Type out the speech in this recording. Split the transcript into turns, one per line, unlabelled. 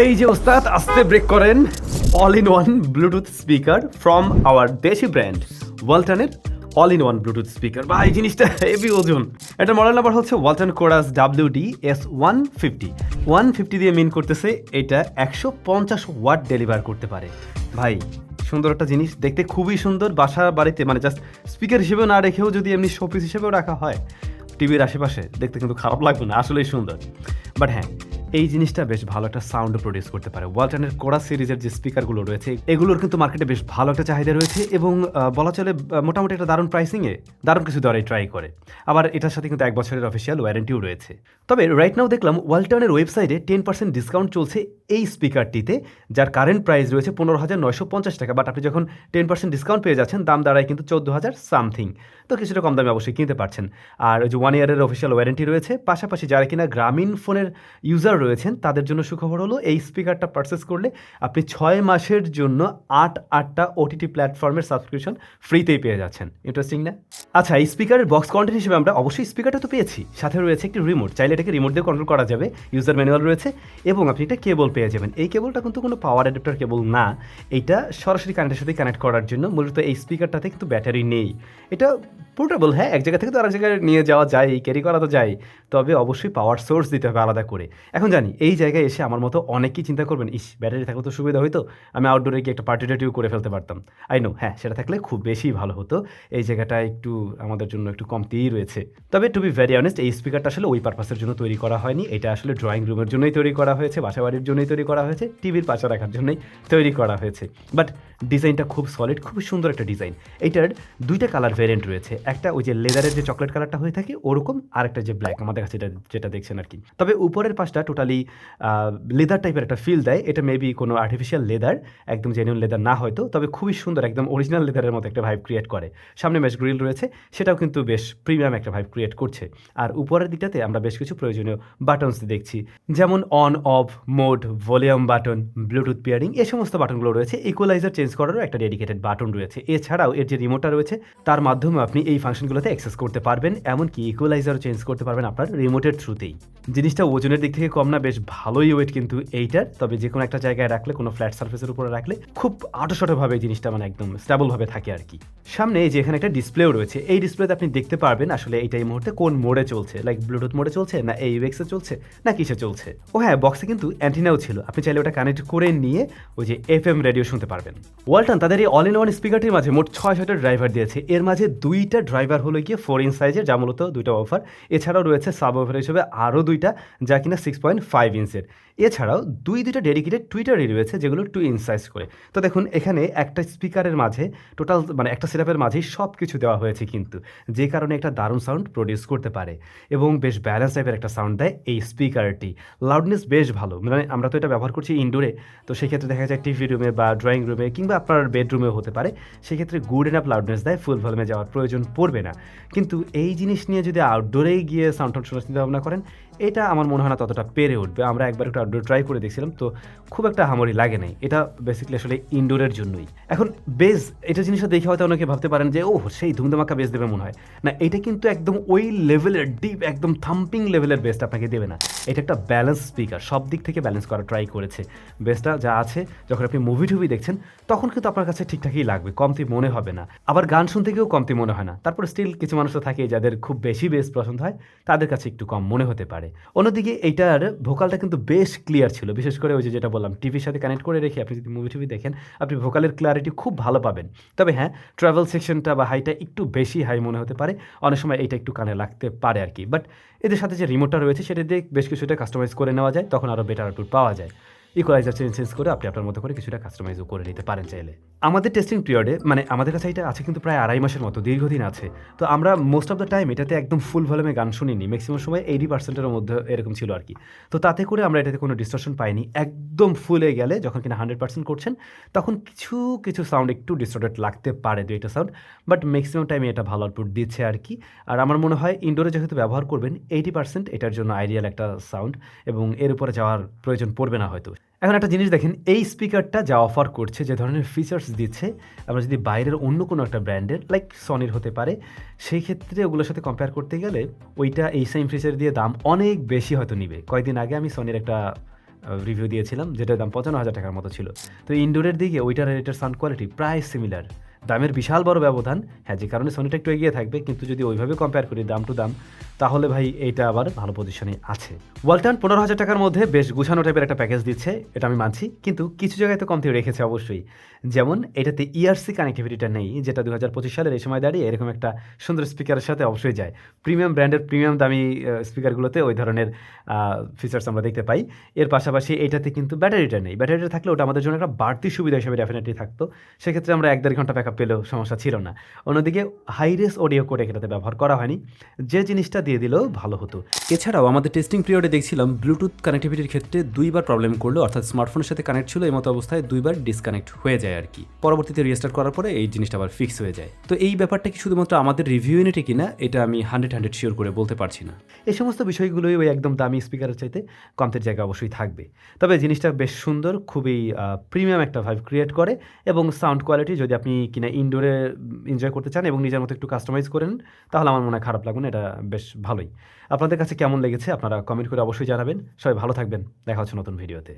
এই যে ওস্তাদ, আস্তে ব্রেক করেন। All in one Bluetooth speaker from our দেশি brand ওয়ালটনের all in one Bluetooth speaker বা এই জিনিসটা হেভি ওজন। এটা মডেল নাম্বার হচ্ছে Walton chorus W D S one fifty one fifty দিয়ে মিন করতেছে, এটা একশো পঞ্চাশ ওয়াট ডেলিভার করতে পারে। ভাই, সুন্দর একটা জিনিস। দেখতে খুবই সুন্দর। বাসা বাড়িতে মানে জাস্ট স্পিকার হিসেবেও না রেখেও যদি এমনি শোপিস হিসেবেও রাখা হয় টিভির আশেপাশে, দেখতে কিন্তু খারাপ লাগবে না, আসলেই সুন্দর। বাট হ্যাঁ এই জিনিসটা বেশ ভালো একটা সাউন্ড প্রডিউস করতে পারে। ওয়ালটনের কোরা সিরিজের যে স্পিকারগুলো রয়েছে, এগুলোর কিন্তু মার্কেটে বেশ ভালো একটা চাহিদা রয়েছে এবং বলা চলে মোটামুটি একটা দারুণ প্রাইসিংয়ে দারুণ কিছু দেওয়ার ট্রাই করে। আবার এটার সাথে কিন্তু এক বছরের অফিসিয়াল ওয়ারেন্টিও রয়েছে। তবে রাইট নাও দেখলাম ওয়ালটনের ওয়েবসাইটে টেন পার্সেন্ট ডিসকাউন্ট চলছে এই স্পিকারটিতে যার কারেন্ট প্রাইস রয়েছে পনেরো হাজার নয়শো পঞ্চাশ টাকা। বাট আপনি যখন টেন পার্সেন্ট ডিসকাউন্ট পেয়ে যাচ্ছেন, দাম দাঁড়ায় কিন্তু চোদ্দ হাজার সামথিং তো কিছুটা কম দামে অবশ্যই কিনতে পারছেন। আর ওই যে ওয়ান ইয়ারের অফিসিয়াল ওয়ারেন্টি রয়েছে, পাশাপাশি যারা কিনা গ্রামীণ ফোনের ইউজার রয়েছেন, তাদের জন্য সুখবর হলো এই স্পিকারটা পারচেস করলে আপনি ছয় মাসের জন্য আট আটটা ওটিটি প্ল্যাটফর্মের সাবস্ক্রিপশন ফ্রিতেই পেয়ে যাচ্ছেন। ইন্টারেস্টিং না? আচ্ছা এই স্পিকারের বক্স কন্টেন্ট হিসেবে আমরা অবশ্যই স্পিকারটা তো পেয়েছি। সাথে রয়েছে একটি রিমোট চাইলে এটাকে রিমোট দিয়ে কন্ট্রোল করা যাবে। ইউজার ম্যানুয়াল রয়েছে এবং আপনি একটা কেবল পেয়ে যাবেন। এই কেবলটা কিন্তু কোনো পাওয়ার অ্যাডাপ্টার কেবল না। এটা সরাসরি কারেন্টের সাথে কানেক্ট করার জন্য মূলত এই স্পিকারটাতে কিন্তু ব্যাটারি নেই। এটা পোর্টেবল হ্যাঁ এক জায়গা থেকে তো আরেক জায়গায় নিয়ে যাওয়া যায় ক্যারি করা তো যায়। তবে অবশ্যই পাওয়ার সোর্স দিতে হবে আলাদা করে। এখন জানি, এই জায়গায় এসে আমার মতো অনেকেই চিন্তা করবেন, ইস, ব্যাটারি থাকলে তো সুবিধা হতো আমি আউটডোরে গিয়ে একটা পার্টি টার্টিও করে ফেলতে পারতাম। আই নো হ্যাঁ সেটা থাকলে খুব বেশি ভালো হতো। এই জায়গাটা একটু আমাদের জন্য একটু কমতিই রয়েছে। তবে টু বি ভেরি অনেস্ট এই স্পিকারটা আসলে ওই পারপাসের জন্য তৈরি করা হয়নি। এটা আসলে ড্রয়িং রুমের জন্যই তৈরি করা হয়েছে, বাসাবাড়ির জন্যই তৈরি করা হয়েছে টিভির পাশে রাখার জন্যই তৈরি করা হয়েছে। বাট ডিজাইনটা খুব সলিড খুব সুন্দর একটা ডিজাইন এইটার দুইটা কালার ভ্যারিয়েন্ট রয়েছে। একটা ওই যে লেদারের যে চকলেট কালারটা হয়ে থাকে, ওরকম আর একটা যে ব্ল্যাক আমাদের কাছে যেটা দেখছেন আর কি তবে উপরের পাশটা টোটালি লেদার টাইপের একটা ফিল দেয়। এটা মেবি কোনো আর্টিফিশিয়াল লেদার একদম জেনুইন লেদার না হয়তো, তবে খুবই সুন্দর, একদম অরিজিনাল লেদারের মতো একটা ভাইব ক্রিয়েট করে। সামনে মেশ গ্রিল রয়েছে, সেটাও কিন্তু বেশ প্রিমিয়াম একটা ভাইব ক্রিয়েট করছে। আর উপরের দিকটাতে আমরা বেশ কিছু প্রয়োজনীয় বাটনস দেখছি, যেমন on off mode volume button Bluetooth pairing এই সমস্ত বাটনগুলো রয়েছে। ইকুয়ালাইজার চেঞ্জ করারও একটা ডেডিকেটেড বাটন রয়েছে। এছাড়াও এর যে রিমোটটা রয়েছে, তার মাধ্যমে আপনি এই ফাংশনগুলোতে অ্যাক্সেস করতে পারবেন, এমনকি ইকুয়ালাইজারও চেঞ্জ করতে পারবেন আপনার রিমোটের থ্রুতেই জিনিসটা ওজনের দিক থেকে কম না, বেশ ভালোই ওয়েট কিন্তু এইটার। তবে যে কোনো একটা জায়গায় রাখলে, কোনো ফ্ল্যাট সার্ফেসের উপরে রাখলে, খুব আটোশটোভাবে এই জিনিসটা মানে একদম স্টেবলভাবে থাকে আর কি। সামনে যে এখানে একটা ডিসপ্লেও রয়েছে, এই ডিসপ্লেতে আপনি দেখতে পারবেন আসলে এইটা এই মুহূর্তে কোন মোডে চলছে লাইক ব্লুটুথ মোডে চলছে না এই ইউএক্সে চলছে না কিসে চলছে? ও হ্যাঁ বক্সে কিন্তু অ্যান্টিনাও ছিল। আপনি চাইলে ওটা কানেক্ট করে নিয়ে ওই যে এফ এম রেডিও শুনতে পারবেন। ওয়ালটন, তাদের এই অল ইন ওয়ান স্পিকারটির মাঝে মোট ছয় ছয়টা ড্রাইভার দিয়েছে। এর মাঝে দুইটা ড্রাইভার হলো গিয়ে ফোর ইঞ্চ সাইজের যা মূলত দুইটা অফার এছাড়াও রয়েছে সাব অফার হিসেবে আরও দুইটা, যা কিনা সিক্স পয়েন্ট ফাইভ ইঞ্চের। এছাড়াও দুই দুইটা ডেডিকেটেড টুইটারই রয়েছে যেগুলো টু ইঞ্চ সাইজ করে। তো দেখুন, এখানে একটা স্পিকারের মাঝে টোটাল মানে একটা সেটআপের মাঝেই সব কিছু দেওয়া হয়েছে কিন্তু, যে কারণে একটা দারুণ সাউন্ড প্রডিউস করতে পারে। এবং বেশ ব্যালেন্স টাইপের একটা সাউন্ড দেয় এই স্পিকারটি লাউডনেস বেশ ভালো। মানে আমরা তো এটা ব্যবহার করছি ইনডোরে তো সেক্ষেত্রে দেখা যায় টিভি রুমে বা ড্রয়িং রুমে কিংবা আপনার বেডরুমেও হতে পারে। সেক্ষেত্রে গুড এনাফ লাউডনেস দেয় ফুল ভলিউমে যাওয়ার প্রয়োজন পড়বে না। কিন্তু এই জিনিস নিয়ে যদি আউটডোরে গিয়ে সাউন্ড টাউন্ড শোনার চিন্তা ভাবনা করেন এটা আমার মনে হয় না ততটা পেরে উঠবে। আমরা একবার একটু আউটডোর ট্রাই করে দেখছিলাম, তো খুব একটা হামরি লাগে নাই। এটা বেসিক্যালি আসলে ইনডোরের জন্যই। এখন বেজ এটা জিনিসটা দেখে হয়তো অনেকে ভাবতে পারেন যে ও সেই ধুমধামাকা বেস দেবে মনে হয়। না, এটা কিন্তু একদম ওই লেভেলের ডিপ একদম থাম্পিং লেভেলের বেসটা আপনাকে দেবে না। এটা একটা ব্যালেন্স স্পিকার সব দিক থেকে ব্যালেন্স করা ট্রাই করেছে বেসটা যা আছে। যখন আপনি মুভি টুভি দেখছেন, তখন কিন্তু আপনার কাছে ঠিকঠাকই লাগবে, কমতি মনে হবে না। আবার গান শুনতে গিয়েও কমতি মনে হয় না। তারপর স্টিল কিছু মানুষ তো থাকে যাদের খুব বেশি বেস পছন্দ হয়, তাদের কাছে একটু কম মনে হতে পারে। অন্যদিকে এইটার ভোকালটা কিন্তু বেশ ক্লিয়ার ছিল। বিশেষ করে ওই যে যেটা বললাম টিভির সাথে কানেক্ট করে রেখে আপনি যদি মুভি টুভি দেখেন, আপনি ভোকালের ক্লিয়ারিটি খুব ভালো পাবেন। তবে হ্যাঁ ট্রাভেল সেকশনটা বা হাইটা একটু বেশি হাই মনে হতে পারে। অনেক সময় এটা একটু কানে লাগতে পারে আর কি। বাট এদের সাথে যে রিমোটটা রয়েছে, সেটা দিয়ে বেশ কিছুটা কাস্টমাইজ করে নেওয়া যায়, তখন আরও বেটার আউটপুট পাওয়া যায়। ইকুয়ালাইজার চেঞ্জ চেঞ্জ করে আপনি আপনার মতো করে কিছুটা কাস্টমাইজও করে নিতে পারেন চাইলে। আমাদের টেস্টিং পিরিয়ডে মানে আমাদের কাছে এটা আছে কিন্তু প্রায় আড়াই মাসের মতো, দীর্ঘদিন আছে। তো আমরা মোস্ট অফ দ্য টাইম এটাতে একদম ফুল ভলিউমে গান শুনিনি ম্যাক্সিমাম সময় এইটি পার্সেন্টের মধ্যে এরকম ছিল আর কি। তো তাতে করে আমরা এটাতে কোনো ডিস্টর্শন পাইনি, একদম ফুলে গেলে যখন কিনা হান্ড্রেড পার্সেন্ট করছেন, তখন কিছু কিছু সাউন্ড একটু ডিস্টর্টেড লাগতে পারে দুইটা সাউন্ড বাট ম্যাক্সিমাম টাইমে এটা ভালো আউটপুট দিচ্ছে আর কি। আর আমার মনে হয় ইনডোরে যেহেতু ব্যবহার করবেন এইটি পার্সেন্ট এটার জন্য আইডিয়াল একটা সাউন্ড এবং এর উপরে যাওয়ার প্রয়োজন পড়বে না হয়তো। এখন একটা জিনিস দেখেন, এই স্পিকারটা যা অফার করছে, যে ধরনের ফিচার্স দিচ্ছে, আমরা যদি বাইরের অন্য কোনো একটা ব্র্যান্ডের লাইক সনির হতে পারে, সেই ক্ষেত্রে ওগুলোর সাথে কম্পেয়ার করতে গেলে ওইটা এই সেম ফিচার দিয়ে দাম অনেক বেশি হয়তো নিবে। কয়েকদিন আগে আমি সনির একটা রিভিউ দিয়েছিলাম, যেটার দাম পঁচান্ন হাজার টাকার মতো ছিল। তো ইনডোরের দিকে ওইটার এটার সাউন্ড কোয়ালিটি প্রায় সিমিলার দামের বিশাল বড় ব্যবধান হ্যাঁ যে কারণে সোনিটা একটু এগিয়ে থাকবে, কিন্তু যদি ওইভাবে কম্পেয়ার করি, দাম টু দাম তাহলে ভাই এইটা আবার ভালো পজিশনে আছে। ওয়ালটন, পনেরো হাজার টাকার মধ্যে বেশ গুছানো টাইপের একটা প্যাকেজ দিচ্ছে, এটা আমি মানছি। কিন্তু কিছু জায়গায় তো কমতি রেখেছে অবশ্যই। যেমন এটাতে ইআরসি কানেক্টিভিটিটা নেই, যেটা দু হাজার পঁচিশ সালের এই সময় দাঁড়িয়ে এরকম একটা সুন্দর স্পিকারের সাথে অবশ্যই যায়। প্রিমিয়াম ব্র্যান্ডের প্রিমিয়াম দামি স্পিকারগুলোতে ওই ধরনের ফিচার্স আমরা দেখতে পাই। এর পাশাপাশি এটাতে কিন্তু ব্যাটারিটা নেই। ব্যাটারিটা থাকলে ওটা আমাদের জন্য একটা বাড়তি সুবিধা হিসেবে ডেফিনেটলি থাকতো। সেক্ষেত্রে আমরা এক দেড় ঘণ্টা ব্যাকআপ পেলেও সমস্যা ছিল না। অন্যদিকে হাইরেস অডিও কোড এটাতে ব্যবহার করা হয়নি। যে জিনিসটা দিয়ে দিলেও ভালো হতো। এছাড়াও আমাদের টেস্টিং পিরিয়ডে দেখছিলাম ব্লুটুথ কানেক্টিভিটির ক্ষেত্রে দুইবার প্রবলেম করল, অর্থাৎ স্মার্টফোনের সাথে কানেক্ট ছিল, এই মতো অবস্থায় দুইবার ডিসকানেক্ট হয়ে যায় আর কি। পরবর্তীতে রিস্টার্ট করার পরে এই জিনিসটা আবার ফিক্স হয়ে যায়। তো এই ব্যাপারটা কি শুধুমাত্র আমাদের রিভিউ ইউনিটে কিনা, এটা আমি হান্ড্রেড হান্ড্রেড শিওর করে বলতে পারছি না। এই সমস্ত বিষয়গুলোই ওই একদম দামি স্পিকারের চাইতে কমতের জায়গা অবশ্যই থাকবে। তবে জিনিসটা বেশ সুন্দর, খুবই প্রিমিয়াম একটা ভাইব ক্রিয়েট করে এবং সাউন্ড কোয়ালিটি যদি আপনি কিনা ইনডোরে এনজয় করতে চান এবং নিজের মতো একটু কাস্টমাইজ করেন তাহলে আমার মনে হয় খারাপ লাগবে না, এটা বেশ ভালোই। আপনাদের কাছে কেমন লেগেছে আপনারা কমেন্ট করে অবশ্যই জানাবেন। সবাই ভালো থাকবেন। দেখা হচ্ছে নতুন ভিডিওতে